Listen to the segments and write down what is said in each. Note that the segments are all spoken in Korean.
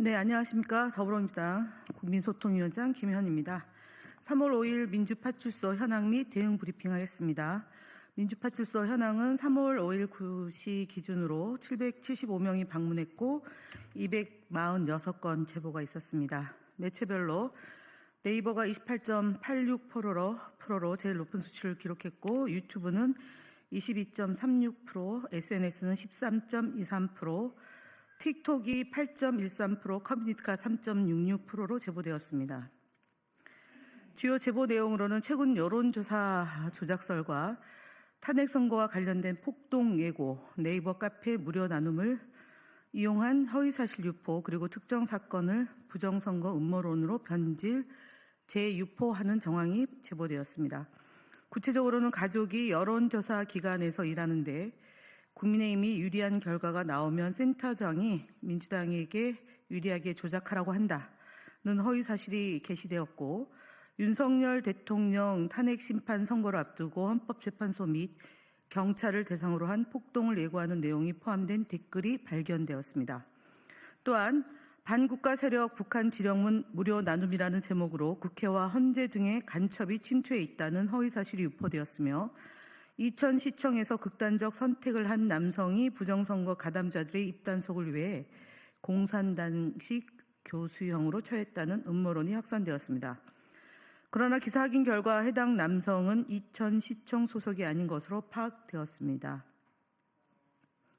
네, 안녕하십니까. 더불어민주당 국민소통위원장 김현입니다. 3월 5일 민주파출소 현황 및 대응 브리핑 하겠습니다. 민주파출소 현황은 3월 5일 9시 기준으로 775명이 방문했고 246건 제보가 있었습니다. 매체별로 네이버가 28.86%로 프로로 제일 높은 수치를 기록했고 유튜브는 22.36%, SNS는 13.23%, 틱톡이 8.13%, 커뮤니티가 3.66%로 제보되었습니다. 주요 제보 내용으로는 최근 여론조사 조작설과 탄핵 선거와 관련된 폭동 예고, 네이버 카페 무료 나눔을 이용한 허위사실 유포, 그리고 특정 사건을 부정선거 음모론으로 변질, 재유포하는 정황이 제보되었습니다. 구체적으로는 가족이 여론조사 기관에서 일하는데 국민의힘이 유리한 결과가 나오면 센터장이 민주당에게 유리하게 조작하라고 한다는 허위 사실이 게시되었고 윤석열 대통령 탄핵 심판 선거를 앞두고 헌법재판소 및 경찰을 대상으로 한 폭동을 예고하는 내용이 포함된 댓글이 발견되었습니다. 또한 반국가 세력 북한 지령문 무료 나눔이라는 제목으로 국회와 헌재 등의 간첩이 침투해 있다는 허위 사실이 유포되었으며 이천 시청에서 극단적 선택을 한 남성이 부정선거 가담자들의 입단속을 위해 공산당식 교수형으로 처했다는 음모론이 확산되었습니다. 그러나 기사 확인 결과 해당 남성은 이천 시청 소속이 아닌 것으로 파악되었습니다.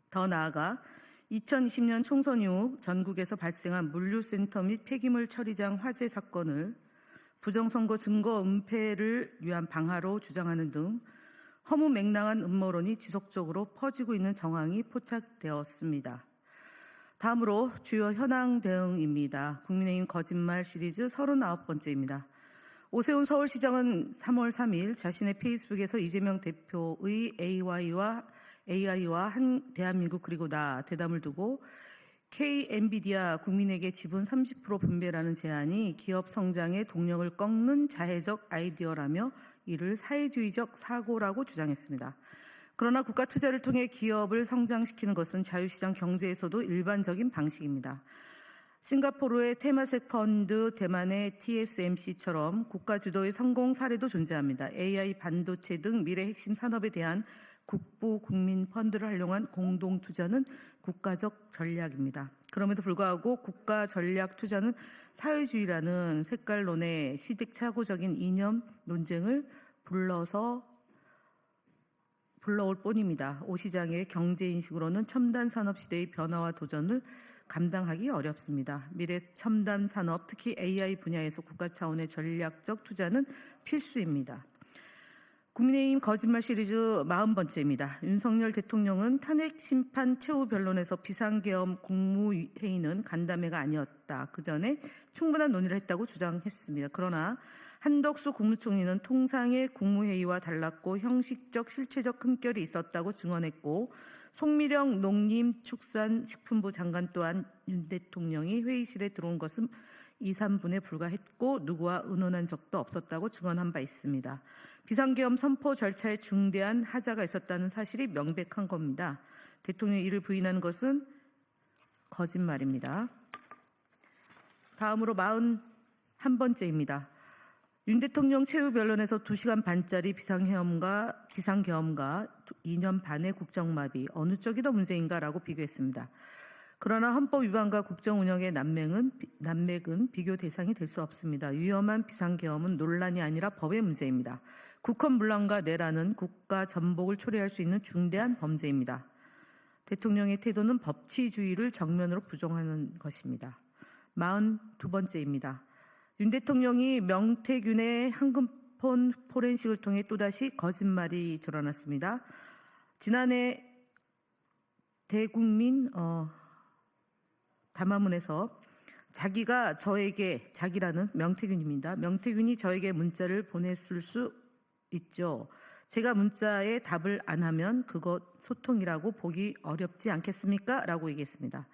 더 나아가 2020년 총선 이후 전국에서 발생한 물류센터 및 폐기물 처리장 화재 사건을 부정선거 증거 은폐를 위한 방화로 주장하는 등 허무 맹랑한 음모론이 지속적으로 퍼지고 있는 정황이 포착되었습니다. 다음으로 주요 현황 대응입니다. 국민의힘 거짓말 시리즈 39번째입니다. 오세훈 서울시장은 3월 3일 자신의 페이스북에서 이재명 대표의 AY와 AI와 한 대한민국 그리고 나 대담을 두고 K 엔비디아 국민에게 지분 30% 분배라는 제안이 기업 성장의 동력을 꺾는 자해적 아이디어라며 이를 사회주의적 사고라고 주장했습니다. 그러나 국가 투자를 통해 기업을 성장시키는 것은 자유시장 경제에서도 일반적인 방식입니다. 싱가포르의 테마색 펀드, 대만의 TSMC처럼 국가 주도의 성공 사례도 존재합니다. AI, 반도체 등 미래 핵심 산업에 대한 국부 국민 펀드를 활용한 공동 투자는 국가적 전략입니다. 그럼에도 불구하고 국가 전략 투자는 사회주의라는 색깔론의 시대착오적인 이념 논쟁을 불러서 불러올 뿐입니다. 오 시장의 경제 인식으로는 첨단 산업 시대의 변화와 도전을 감당하기 어렵습니다. 미래 첨단 산업, 특히 AI 분야에서 국가 차원의 전략적 투자는 필수입니다. 국민의힘 거짓말 시리즈 40번째입니다. 윤석열 대통령은 탄핵 심판 최후 변론에서 비상계엄 국무회의는 간담회가 아니었다. 그 전에 충분한 논의를 했다고 주장했습니다. 그러나 한덕수 국무총리는 통상의 국무회의와 달랐고 형식적 실체적 흠결이 있었다고 증언했고 송미령 농림축산식품부 장관 또한 윤 대통령이 회의실에 들어온 것은 2, 3분에 불과했고 누구와 의논한 적도 없었다고 증언한 바 있습니다. 비상계엄 선포 절차에 중대한 하자가 있었다는 사실이 명백한 겁니다. 대통령이 이를 부인하는 것은 거짓말입니다. 다음으로 41번째입니다. 윤 대통령 최후 변론에서 2시간 반짜리 비상계엄과 비상계엄과 2년 반의 국정마비 어느 쪽이 더 문제인가라고 비교했습니다. 그러나 헌법 위반과 국정 운영의 난맥은, 난맥은 비교 대상이 될 수 없습니다. 위험한 비상계엄은 논란이 아니라 법의 문제입니다. 국헌 문란과 내라는 국가 전복을 초래할 수 있는 중대한 범죄입니다. 대통령의 태도는 법치주의를 정면으로 부정하는 것입니다. 42번째입니다. 윤 대통령이 명태균의 황금폰 포렌식을 통해 또다시 거짓말이 드러났습니다. 지난해 대국민 어, 담화문에서 자기가 저에게 자기라는 명태균입니다. 명태균이 저에게 문자를 보냈을 수 있죠. 제가 문자에 답을 안 하면 그것 소통이라고 보기 어렵지 않겠습니까? 라고 얘기했습니다.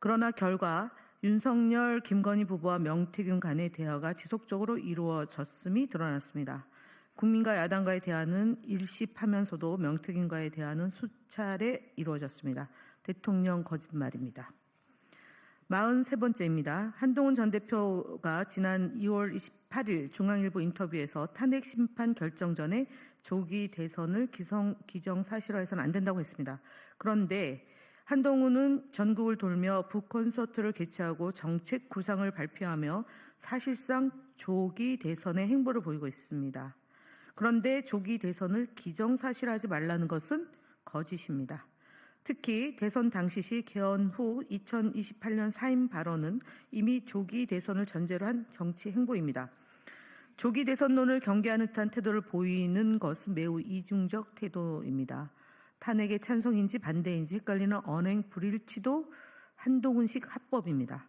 그러나 결과 윤석열, 김건희 부부와 명태균 간의 대화가 지속적으로 이루어졌음이 드러났습니다. 국민과 야당과의 대화는 일십하면서도 명태균과의 대화는 수차례 이루어졌습니다. 대통령 거짓말입니다. 43번째입니다. 한동훈 전 대표가 지난 2월 28일 중앙일보 인터뷰에서 탄핵 심판 결정 전에 조기 대선을 기성, 기정사실화해서는 안 된다고 했습니다. 그런데 한동훈은 전국을 돌며 북콘서트를 개최하고 정책 구상을 발표하며 사실상 조기 대선의 행보를 보이고 있습니다. 그런데 조기 대선을 기정사실하지 말라는 것은 거짓입니다. 특히 대선 당시 시 개헌 후 2028년 사임 발언은 이미 조기 대선을 전제로 한 정치 행보입니다. 조기 대선론을 경계하는 듯한 태도를 보이는 것은 매우 이중적 태도입니다. 탄핵의 찬성인지 반대인지 헷갈리는 언행 불일치도 한동훈식 합법입니다.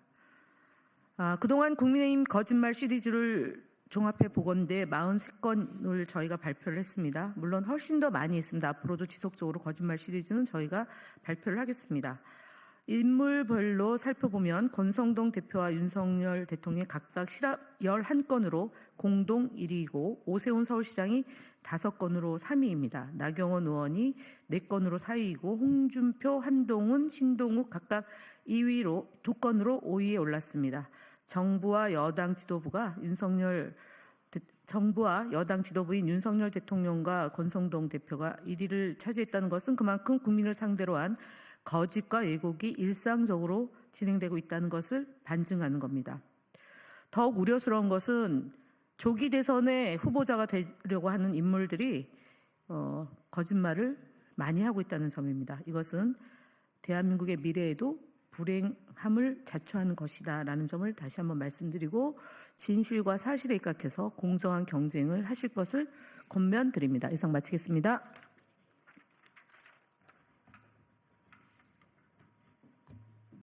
아, 그동안 국민의힘 거짓말 시리즈를 종합해 보건대 43건을 저희가 발표를 했습니다. 물론 훨씬 더 많이 했습니다. 앞으로도 지속적으로 거짓말 시리즈는 저희가 발표를 하겠습니다. 인물별로 살펴보면 권성동 대표와 윤석열 대통령이 각각 실압 11건으로 공동 1위이고 오세훈 서울시장이 5건으로 3위입니다. 나경원 의원이 4건으로 4위이고 홍준표, 한동훈, 신동욱 각각 2위로 2건으로 5위에 올랐습니다. 정부와 여당 지도부가 윤석열 대- 정부와 여당 지도부인 윤석열 대통령과 권성동 대표가 1위를 차지했다는 것은 그만큼 국민을 상대로 한 거짓과 왜곡이 일상적으로 진행되고 있다는 것을 반증하는 겁니다. 더욱 우려스러운 것은 조기 대선의 후보자가 되려고 하는 인물들이 어, 거짓말을 많이 하고 있다는 점입니다. 이것은 대한민국의 미래에도 불행함을 자초하는 것이다 라는 점을 다시 한번 말씀드리고 진실과 사실에 입각해서 공정한 경쟁을 하실 것을 권면드립니다. 이상 마치겠습니다.